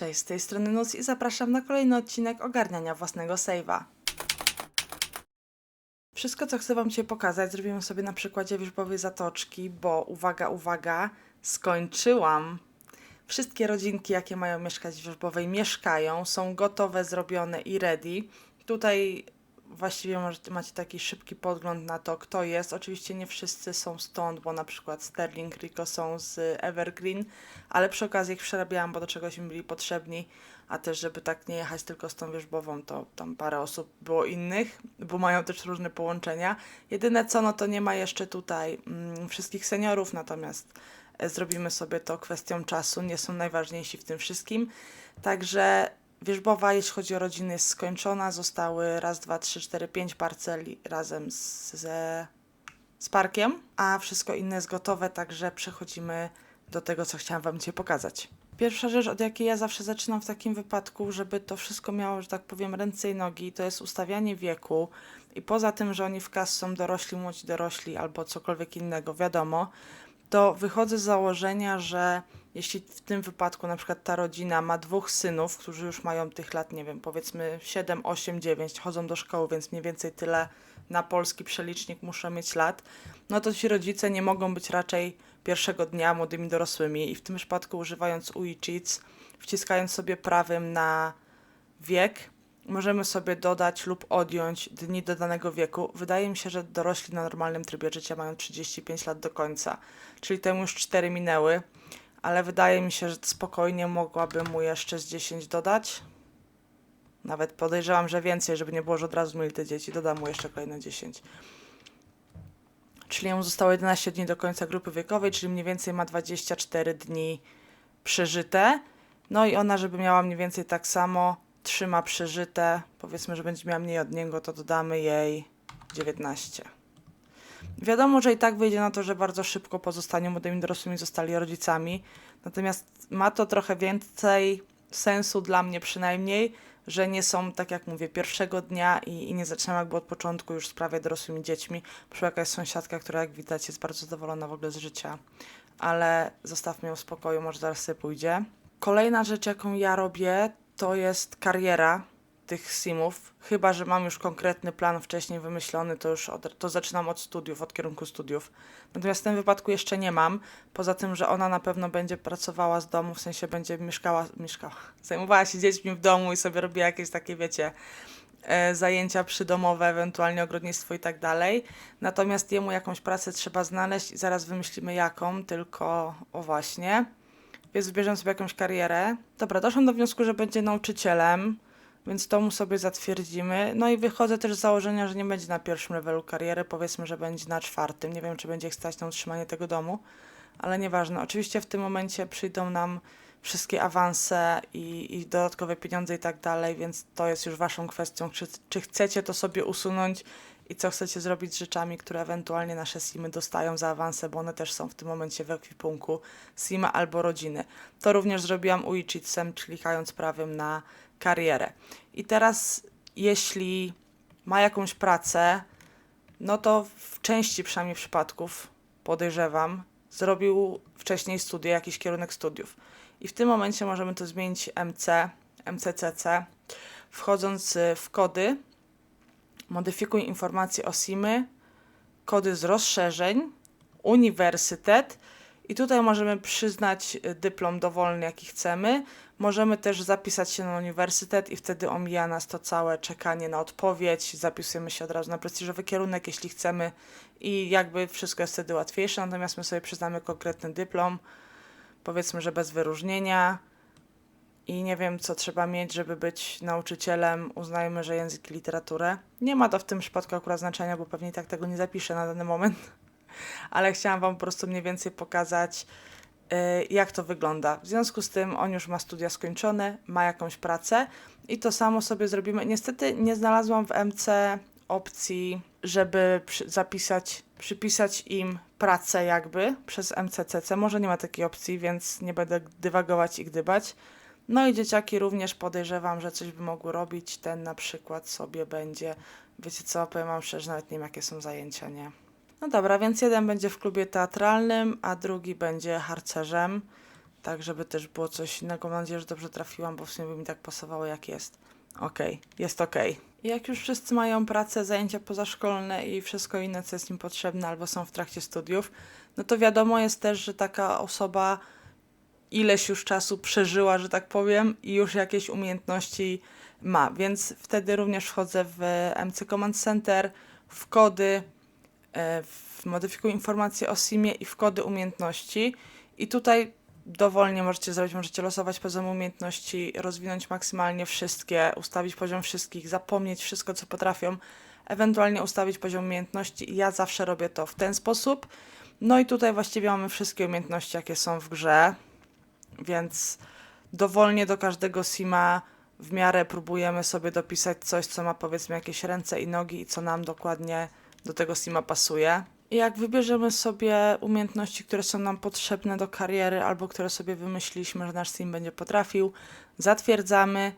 Cześć, z tej strony Nus i zapraszam na kolejny odcinek ogarniania własnego save'a. Wszystko, co chcę Wam dzisiaj pokazać, zrobimy sobie na przykładzie wierzbowej zatoczki, bo uwaga, uwaga, skończyłam. Wszystkie rodzinki, jakie mają mieszkać w wierzbowej, mieszkają, są gotowe, zrobione i ready. Tutaj właściwie możecie, macie taki szybki podgląd na to, kto jest. Oczywiście nie wszyscy są stąd, bo na przykład Sterling, Rico są z Evergreen, ale przy okazji ich przerabiałam, bo do czegoś mi byli potrzebni, a też żeby tak nie jechać tylko z tą wierzbową, to tam parę osób było innych, bo mają też różne połączenia. Jedyne co, no to nie ma jeszcze tutaj mm, wszystkich seniorów, natomiast e, zrobimy sobie to kwestią czasu, nie są najważniejsi w tym wszystkim. Także wierzbowa, jeśli chodzi o rodziny, jest skończona. Zostały raz, dwa, trzy, cztery, pięć parceli razem z, z parkiem, a wszystko inne jest gotowe, także przechodzimy do tego, co chciałam Wam dzisiaj pokazać. Pierwsza rzecz, od jakiej ja zawsze zaczynam w takim wypadku, żeby to wszystko miało, że tak powiem, ręce i nogi, to jest ustawianie wieku. I poza tym, że oni w kas są dorośli, młodzi dorośli albo cokolwiek innego, wiadomo, to wychodzę z założenia, że jeśli w tym wypadku na przykład ta rodzina ma dwóch synów, którzy już mają tych lat, nie wiem, powiedzmy 7, 8, 9, chodzą do szkoły, więc mniej więcej tyle na polski przelicznik muszą mieć lat, no to ci rodzice nie mogą być raczej pierwszego dnia młodymi dorosłymi i w tym przypadku używając UI Cheats, wciskając sobie prawym na wiek, możemy sobie dodać lub odjąć dni do danego wieku. Wydaje mi się, że dorośli na normalnym trybie życia mają 35 lat do końca, czyli temu już 4 minęły, ale wydaje mi się, że spokojnie mogłabym mu jeszcze z 10 dodać. Nawet podejrzewam, że więcej, żeby nie było, że od razu mieli te dzieci, dodam mu jeszcze kolejne 10. Czyli mu zostało 11 dni do końca grupy wiekowej, czyli mniej więcej ma 24 dni przeżyte. No i ona, żeby miała mniej więcej tak samo, trzyma przeżyte, powiedzmy, że będzie miała mniej od niego, to dodamy jej 19. Wiadomo, że i tak wyjdzie na to, że bardzo szybko po zostaniu młodymi dorosłymi zostali rodzicami, natomiast ma to trochę więcej sensu dla mnie przynajmniej, że nie są, tak jak mówię, pierwszego dnia i, i nie zaczynam jakby od początku już z prawie dorosłymi dziećmi. Przyszła jakaś sąsiadka, która jak widać jest bardzo zadowolona w ogóle z życia, ale zostawmy ją w spokoju, może zaraz sobie pójdzie. Kolejna rzecz, jaką ja robię, to jest kariera tych simów. Chyba, że mam już konkretny plan wcześniej wymyślony, to już od, to zaczynam od studiów, od kierunku studiów. Natomiast w tym wypadku jeszcze nie mam. Poza tym, że ona na pewno będzie pracowała z domu, w sensie będzie mieszkała, mieszkała, zajmowała się dziećmi w domu i sobie robiła jakieś takie, wiecie, e, zajęcia przydomowe, ewentualnie ogrodnictwo i tak dalej. Natomiast jemu jakąś pracę trzeba znaleźć i zaraz wymyślimy jaką, tylko o właśnie. Więc wybierzemy sobie jakąś karierę. Dobra, doszłam do wniosku, że będzie nauczycielem, więc to mu sobie zatwierdzimy. No i wychodzę też z założenia, że nie będzie na pierwszym levelu kariery, powiedzmy, że będzie na czwartym. Nie wiem, czy będzie ich stać na utrzymanie tego domu, ale nieważne. Oczywiście w tym momencie przyjdą nam wszystkie awanse i, i dodatkowe pieniądze i tak dalej, więc to jest już waszą kwestią, czy, czy chcecie to sobie usunąć i co chcecie zrobić z rzeczami, które ewentualnie nasze simy dostają za awanse, bo one też są w tym momencie w ekwipunku sima albo rodziny. To również zrobiłam uichitsem, klikając prawym na karierę. I teraz, jeśli ma jakąś pracę, no to w części przynajmniej przypadków, podejrzewam, zrobił wcześniej studia, jakiś kierunek studiów. I w tym momencie możemy to zmienić MC, MCCC, wchodząc w kody, modyfikuj informacje o SIMy, kody z rozszerzeń, uniwersytet i tutaj możemy przyznać dyplom dowolny, jaki chcemy. Możemy też zapisać się na uniwersytet i wtedy omija nas to całe czekanie na odpowiedź. Zapisujemy się od razu na prestiżowy kierunek, jeśli chcemy i jakby wszystko jest wtedy łatwiejsze. Natomiast my sobie przyznamy konkretny dyplom, powiedzmy, że bez wyróżnienia i nie wiem, co trzeba mieć, żeby być nauczycielem. Uznajmy, że język i literaturę. Nie ma to w tym przypadku akurat znaczenia, bo pewnie tak tego nie zapiszę na dany moment, ale chciałam Wam po prostu mniej więcej pokazać, yy, jak to wygląda. W związku z tym on już ma studia skończone, ma jakąś pracę i to samo sobie zrobimy. Niestety nie znalazłam w MC opcji, żeby przy, zapisać, przypisać im pracę jakby przez MCCC. Może nie ma takiej opcji, więc nie będę dywagować i gdybać. No i dzieciaki również podejrzewam, że coś by mogły robić. Ten na przykład sobie będzie, wiecie co, powiem wam szczerze, nawet nie wiem jakie są zajęcia, nie? No dobra, więc jeden będzie w klubie teatralnym, a drugi będzie harcerzem. tak żeby też było coś innego. Mam nadzieję, że dobrze trafiłam, bo w sumie by mi tak pasowało jak jest. Okej, jest okej. I Jak już wszyscy mają pracę, zajęcia pozaszkolne i wszystko inne, co jest im potrzebne, albo są w trakcie studiów, no to wiadomo jest też, że taka osoba ileś już czasu przeżyła, że tak powiem, i już jakieś umiejętności ma. Więc wtedy również wchodzę w MC Command Center, w kody, e, w modyfikuj informacje o SIM-ie i w kody umiejętności. I tutaj dowolnie możecie zrobić, możecie losować poziom umiejętności, rozwinąć maksymalnie wszystkie, ustawić poziom wszystkich, zapomnieć wszystko, co potrafią, ewentualnie ustawić poziom umiejętności. Ja zawsze robię to w ten sposób. No i tutaj właściwie mamy wszystkie umiejętności, jakie są w grze, więc dowolnie do każdego sima w miarę próbujemy sobie dopisać coś, co ma powiedzmy jakieś ręce i nogi i co nam dokładnie do tego sima pasuje. I jak wybierzemy sobie umiejętności, które są nam potrzebne do kariery albo które sobie wymyśliliśmy, że nasz sim będzie potrafił, zatwierdzamy.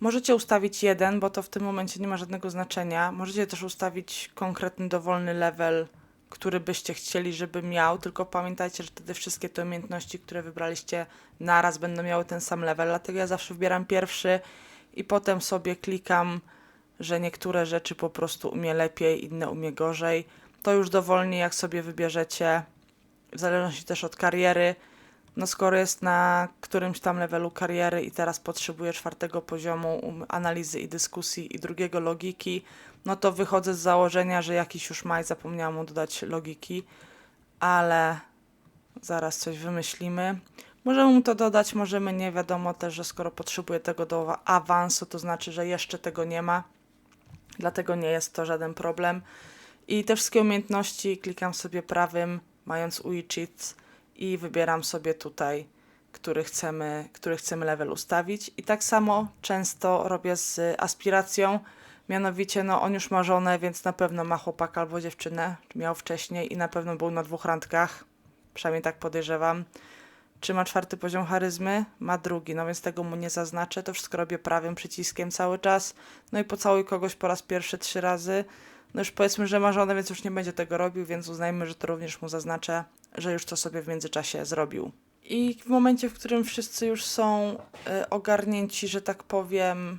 Możecie ustawić jeden, bo to w tym momencie nie ma żadnego znaczenia. Możecie też ustawić konkretny dowolny level, który byście chcieli, żeby miał, tylko pamiętajcie, że wtedy wszystkie te umiejętności, które wybraliście naraz będą miały ten sam level. Dlatego ja zawsze wybieram pierwszy i potem sobie klikam, że niektóre rzeczy po prostu umie lepiej, inne umie gorzej. To już dowolnie, jak sobie wybierzecie, w zależności też od kariery. No skoro jest na którymś tam levelu kariery i teraz potrzebuje czwartego poziomu um, analizy i dyskusji i drugiego logiki, no to wychodzę z założenia, że jakiś już ma i zapomniałam mu dodać logiki, ale zaraz coś wymyślimy. Możemy mu to dodać, możemy nie. Wiadomo też, że skoro potrzebuje tego do awansu, to znaczy, że jeszcze tego nie ma. Dlatego nie jest to żaden problem. I te wszystkie umiejętności klikam sobie prawym, mając UI Cheats i wybieram sobie tutaj, który chcemy, który chcemy level ustawić. I tak samo często robię z aspiracją. Mianowicie, no on już ma żonę, więc na pewno ma chłopaka albo dziewczynę, miał wcześniej i na pewno był na dwóch randkach. Przynajmniej tak podejrzewam. Czy ma czwarty poziom charyzmy? Ma drugi, no więc tego mu nie zaznaczę. To wszystko robię prawym przyciskiem cały czas. No i pocałuj kogoś po raz pierwszy trzy razy. No już powiedzmy, że ma żonę, więc już nie będzie tego robił, więc uznajmy, że to również mu zaznaczę, że już to sobie w międzyczasie zrobił. I w momencie, w którym wszyscy już są y, ogarnięci, że tak powiem,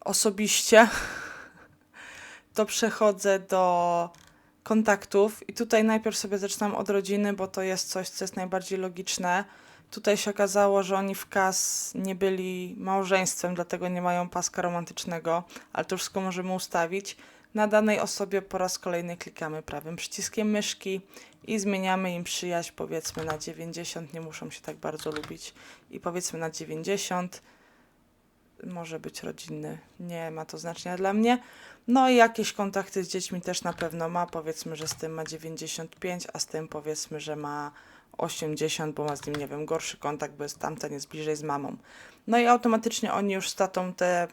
osobiście, to przechodzę do kontaktów i tutaj najpierw sobie zaczynam od rodziny, bo to jest coś, co jest najbardziej logiczne. Tutaj się okazało, że oni w KAS nie byli małżeństwem, dlatego nie mają paska romantycznego, ale to wszystko możemy ustawić. Na danej osobie po raz kolejny klikamy prawym przyciskiem myszki i zmieniamy im przyjaźń powiedzmy na 90, nie muszą się tak bardzo lubić. I powiedzmy na 90 może być rodzinny, nie ma to znaczenia dla mnie. No i jakieś kontakty z dziećmi też na pewno ma, powiedzmy, że z tym ma 95, a z tym powiedzmy, że ma 80, bo ma z nim, nie wiem, gorszy kontakt, bo jest tamten jest bliżej z mamą. No i automatycznie oni już z tatą te,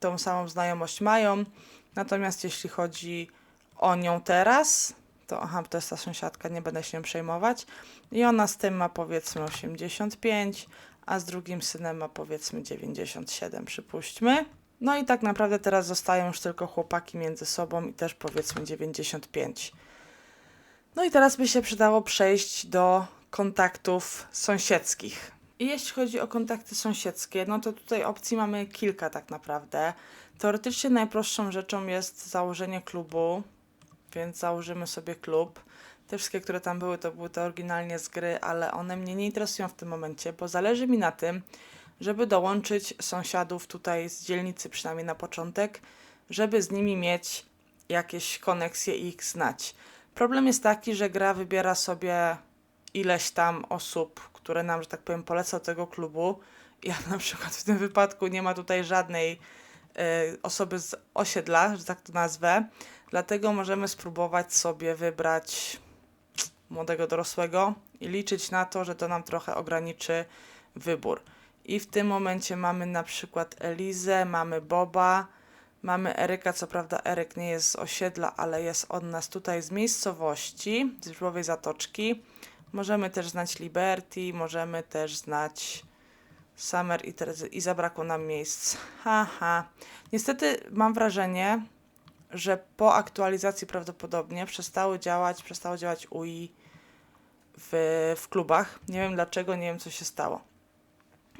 tą samą znajomość mają, natomiast jeśli chodzi o nią teraz, to aha, to jest ta sąsiadka, nie będę się przejmować. I ona z tym ma powiedzmy 85, a z drugim synem ma powiedzmy 97, przypuśćmy. No i tak naprawdę teraz zostają już tylko chłopaki między sobą i też powiedzmy 95. No i teraz by się przydało przejść do kontaktów sąsiedzkich. I jeśli chodzi o kontakty sąsiedzkie, no to tutaj opcji mamy kilka tak naprawdę. Teoretycznie najprostszą rzeczą jest założenie klubu, więc założymy sobie klub. Te wszystkie, które tam były, to były te oryginalnie z gry, ale one mnie nie interesują w tym momencie, bo zależy mi na tym, żeby dołączyć sąsiadów tutaj z dzielnicy, przynajmniej na początek, żeby z nimi mieć jakieś koneksje i ich znać. Problem jest taki, że gra wybiera sobie ileś tam osób, które nam, że tak powiem, poleca tego klubu. Ja na przykład w tym wypadku nie ma tutaj żadnej osoby z osiedla, że tak to nazwę. Dlatego możemy spróbować sobie wybrać młodego dorosłego i liczyć na to, że to nam trochę ograniczy wybór. I w tym momencie mamy na przykład Elizę, mamy Boba, mamy Eryka. Co prawda, Eryk nie jest z osiedla, ale jest od nas tutaj z miejscowości, z Żłowej Zatoczki. Możemy też znać Liberty, możemy też znać Summer i Terezy. I zabrakło nam miejsc. Haha. Niestety mam wrażenie, że po aktualizacji prawdopodobnie przestały działać, przestało działać UI w, w klubach. Nie wiem dlaczego, nie wiem co się stało.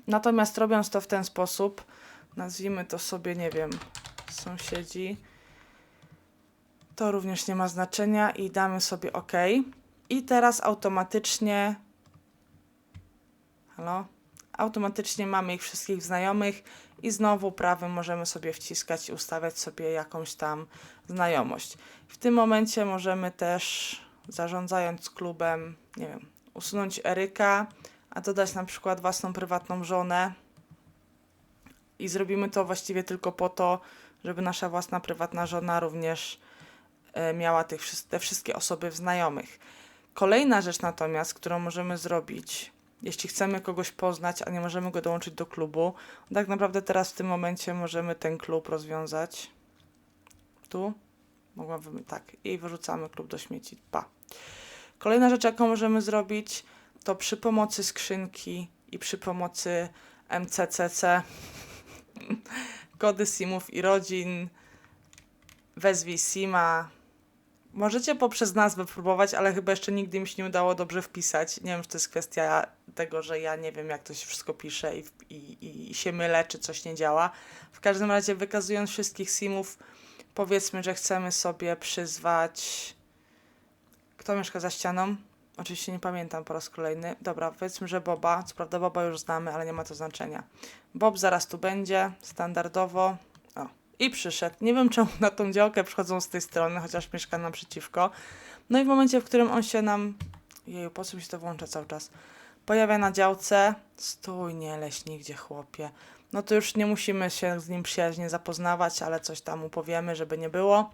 Natomiast robiąc to w ten sposób, nazwijmy to sobie, nie wiem, sąsiedzi, to również nie ma znaczenia i damy sobie OK. I teraz automatycznie, halo, automatycznie mamy ich wszystkich znajomych i znowu prawym możemy sobie wciskać i ustawiać sobie jakąś tam znajomość. W tym momencie możemy też, zarządzając klubem, nie wiem, usunąć Eryka, a dodać na przykład własną prywatną żonę. I zrobimy to właściwie tylko po to, żeby nasza własna prywatna żona również e, miała tych, te wszystkie osoby w znajomych. Kolejna rzecz natomiast, którą możemy zrobić, jeśli chcemy kogoś poznać, a nie możemy go dołączyć do klubu, tak naprawdę teraz w tym momencie możemy ten klub rozwiązać. Tu. Mogłabym tak. I wyrzucamy klub do śmieci. Pa. Kolejna rzecz, jaką możemy zrobić, to przy pomocy skrzynki i przy pomocy MCCC, kody SIMów i rodzin, wezwij SIMa. Możecie poprzez nazwę próbować, ale chyba jeszcze nigdy mi się nie udało dobrze wpisać. Nie wiem, czy to jest kwestia tego, że ja nie wiem, jak to się wszystko pisze i, i, i się mylę, czy coś nie działa. W każdym razie, wykazując wszystkich SIMów, powiedzmy, że chcemy sobie przyzwać. Kto mieszka za ścianą? Oczywiście nie pamiętam po raz kolejny. Dobra, powiedzmy, że Boba. Co prawda Boba już znamy, ale nie ma to znaczenia. Bob zaraz tu będzie, standardowo. I przyszedł. Nie wiem, czemu na tą działkę przychodzą z tej strony, chociaż mieszka naprzeciwko. No i w momencie, w którym on się nam... Jeju, po co mi się to włącza cały czas? Pojawia na działce. Stój, nie leś nigdzie, chłopie. No to już nie musimy się z nim przyjaźnie zapoznawać, ale coś tam mu powiemy, żeby nie było.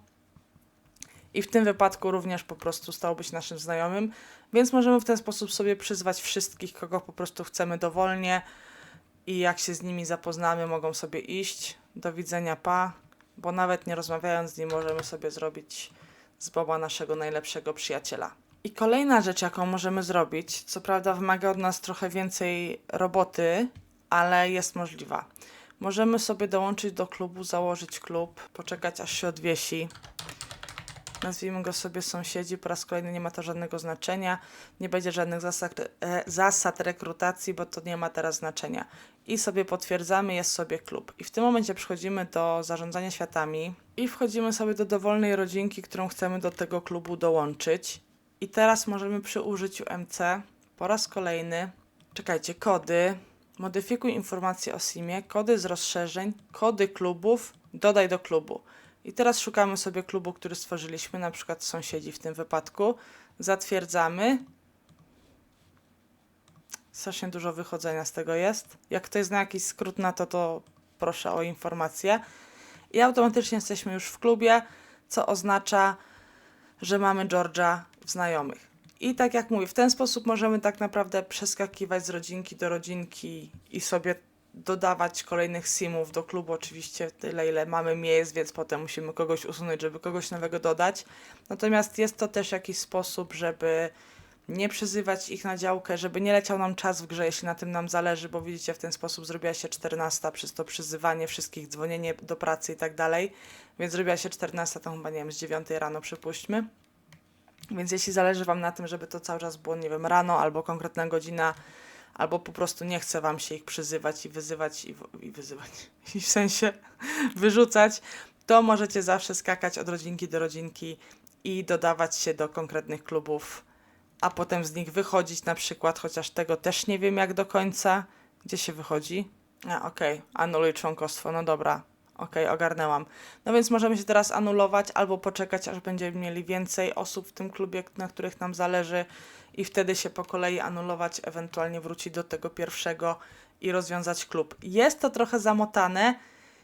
I w tym wypadku również po prostu stałby się naszym znajomym, więc możemy w ten sposób sobie przyzwać wszystkich, kogo po prostu chcemy dowolnie i jak się z nimi zapoznamy, mogą sobie iść. Do widzenia, pa, bo nawet nie rozmawiając z nim możemy sobie zrobić z Boba naszego najlepszego przyjaciela. I kolejna rzecz, jaką możemy zrobić, co prawda wymaga od nas trochę więcej roboty, ale jest możliwa. Możemy sobie dołączyć do klubu, założyć klub, poczekać aż się odwiesi. Nazwijmy go sobie sąsiedzi, po raz kolejny nie ma to żadnego znaczenia, nie będzie żadnych zasad, e, zasad rekrutacji, bo to nie ma teraz znaczenia. I sobie potwierdzamy, jest sobie klub. I w tym momencie przechodzimy do zarządzania światami i wchodzimy sobie do dowolnej rodzinki, którą chcemy do tego klubu dołączyć. I teraz możemy przy użyciu MC po raz kolejny, czekajcie, kody, modyfikuj informacje o SIM-ie, kody z rozszerzeń, kody klubów, dodaj do klubu. I teraz szukamy sobie klubu, który stworzyliśmy, na przykład sąsiedzi w tym wypadku. Zatwierdzamy. Strasznie dużo wychodzenia z tego jest. Jak ktoś zna jakiś skrót na to, to proszę o informację. I automatycznie jesteśmy już w klubie, co oznacza, że mamy George'a w znajomych. I tak jak mówię, w ten sposób możemy tak naprawdę przeskakiwać z rodzinki do rodzinki i sobie dodawać kolejnych simów do klubu, oczywiście tyle, ile mamy miejsc, więc potem musimy kogoś usunąć, żeby kogoś nowego dodać. Natomiast jest to też jakiś sposób, żeby nie przyzywać ich na działkę, żeby nie leciał nam czas w grze, jeśli na tym nam zależy, bo widzicie, w ten sposób zrobiła się 14 przez to przyzywanie wszystkich, dzwonienie do pracy i tak dalej. Więc zrobiła się 14, to chyba nie wiem, z 9 rano przypuśćmy. Więc jeśli zależy Wam na tym, żeby to cały czas było, nie wiem, rano albo konkretna godzina, albo po prostu nie chce Wam się ich przyzywać i wyzywać i, i wyzywać, i w sensie wyrzucać, to możecie zawsze skakać od rodzinki do rodzinki i dodawać się do konkretnych klubów, a potem z nich wychodzić na przykład, chociaż tego też nie wiem jak do końca. Gdzie się wychodzi? A, okej, anuluj członkostwo, no dobra. Okej, ogarnęłam. No więc możemy się teraz anulować albo poczekać, aż będziemy mieli więcej osób w tym klubie, na których nam zależy i wtedy się po kolei anulować, ewentualnie wrócić do tego pierwszego i rozwiązać klub. Jest to trochę zamotane,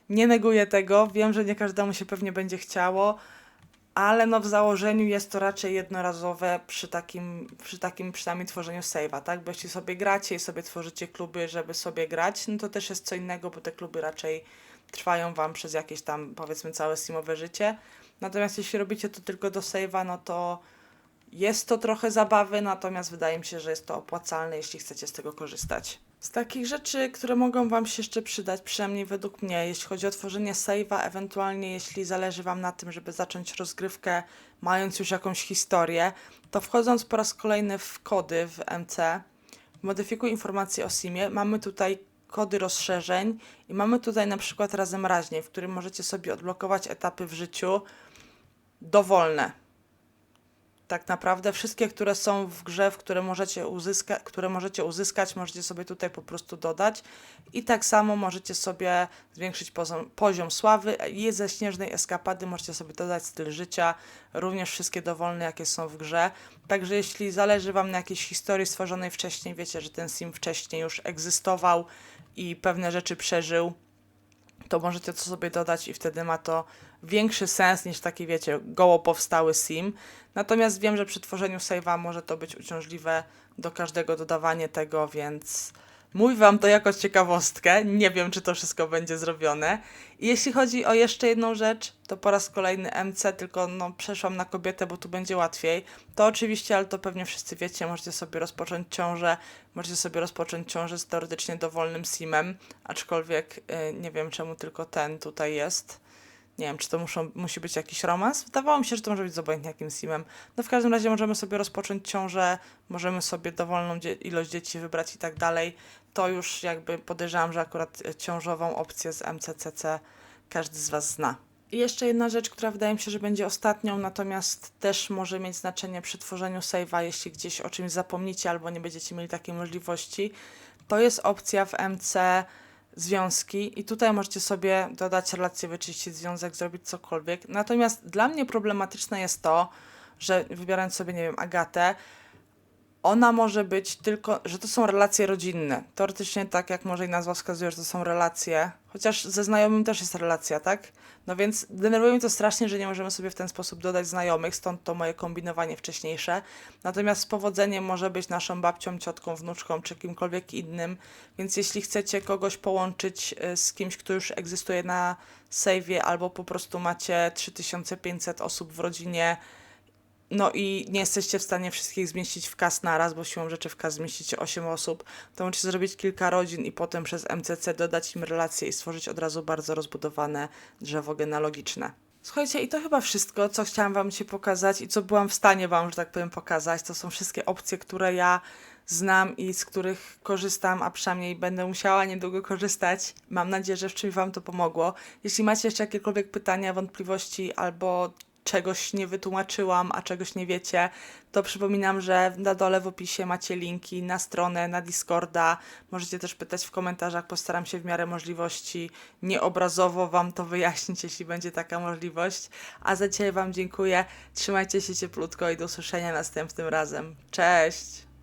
nie neguję tego, wiem, że nie każdemu się pewnie będzie chciało, ale no w założeniu jest to raczej jednorazowe przy takim, przy takim przynajmniej tworzeniu save'a, tak? Bo jeśli sobie gracie i sobie tworzycie kluby, żeby sobie grać, no to też jest co innego, bo te kluby raczej trwają Wam przez jakieś tam, powiedzmy, całe simowe życie. Natomiast jeśli robicie to tylko do save'a, no to jest to trochę zabawy, natomiast wydaje mi się, że jest to opłacalne, jeśli chcecie z tego korzystać. Z takich rzeczy, które mogą Wam się jeszcze przydać, przynajmniej według mnie, jeśli chodzi o tworzenie save'a, ewentualnie jeśli zależy Wam na tym, żeby zacząć rozgrywkę, mając już jakąś historię, to wchodząc po raz kolejny w kody w MC, modyfikuj informacje o SIMie, mamy tutaj kody rozszerzeń i mamy tutaj na przykład razem raźniej, w którym możecie sobie odblokować etapy w życiu dowolne. Tak naprawdę wszystkie, które są w grze, w które możecie, uzyska- które możecie uzyskać, możecie sobie tutaj po prostu dodać. I tak samo możecie sobie zwiększyć poziom, poziom sławy i ze śnieżnej eskapady możecie sobie dodać styl życia, również wszystkie dowolne, jakie są w grze. Także jeśli zależy Wam na jakiejś historii stworzonej wcześniej, wiecie, że ten sim wcześniej już egzystował i pewne rzeczy przeżył, to możecie to sobie dodać i wtedy ma to większy sens niż taki, wiecie, goło powstały sim. Natomiast wiem, że przy tworzeniu save'a może to być uciążliwe do każdego dodawanie tego, więc mówię Wam to jako ciekawostkę. Nie wiem, czy to wszystko będzie zrobione. I jeśli chodzi o jeszcze jedną rzecz, to po raz kolejny MC, tylko no, przeszłam na kobietę, bo tu będzie łatwiej. To oczywiście, ale to pewnie wszyscy wiecie, możecie sobie rozpocząć ciążę, możecie sobie rozpocząć ciążę z teoretycznie dowolnym simem, aczkolwiek y, nie wiem, czemu tylko ten tutaj jest. Nie wiem, czy to muszą, musi być jakiś romans. Wydawało mi się, że to może być z obojętnie jakim simem. No w każdym razie możemy sobie rozpocząć ciążę, możemy sobie dowolną dzie- ilość dzieci wybrać i tak dalej. To już jakby podejrzewam, że akurat e, ciążową opcję z MCCC każdy z Was zna. I jeszcze jedna rzecz, która wydaje mi się, że będzie ostatnią, natomiast też może mieć znaczenie przy tworzeniu save'a, jeśli gdzieś o czymś zapomnicie albo nie będziecie mieli takiej możliwości, to jest opcja w MC związki i tutaj możecie sobie dodać relację, wyczyścić związek, zrobić cokolwiek. Natomiast dla mnie problematyczne jest to, że wybierając sobie, nie wiem, Agatę, ona może być tylko, że to są relacje rodzinne. Teoretycznie tak jak może i nazwa wskazuje, że to są relacje, chociaż ze znajomym też jest relacja, tak? No więc denerwuje mnie to strasznie, że nie możemy sobie w ten sposób dodać znajomych, stąd to moje kombinowanie wcześniejsze. Natomiast z powodzeniem może być naszą babcią, ciotką, wnuczką czy kimkolwiek innym, więc jeśli chcecie kogoś połączyć y, z kimś, kto już egzystuje na save'ie, albo po prostu macie 3500 osób w rodzinie, no i nie jesteście w stanie wszystkich zmieścić w kas naraz, bo siłą rzeczy w kas zmieścicie 8 osób, to możecie zrobić kilka rodzin i potem przez MCC dodać im relacje i stworzyć od razu bardzo rozbudowane drzewo genealogiczne. Słuchajcie, i to chyba wszystko, co chciałam Wam się pokazać i co byłam w stanie Wam, że tak powiem, pokazać. To są wszystkie opcje, które ja znam i z których korzystam, a przynajmniej będę musiała niedługo korzystać. Mam nadzieję, że w czymś Wam to pomogło. Jeśli macie jeszcze jakiekolwiek pytania, wątpliwości albo czegoś nie wytłumaczyłam, a czegoś nie wiecie, to przypominam, że na dole w opisie macie linki na stronę, na Discorda. Możecie też pytać w komentarzach, postaram się w miarę możliwości nieobrazowo Wam to wyjaśnić, jeśli będzie taka możliwość. A za dzisiaj Wam dziękuję. Trzymajcie się cieplutko i do usłyszenia następnym razem. Cześć!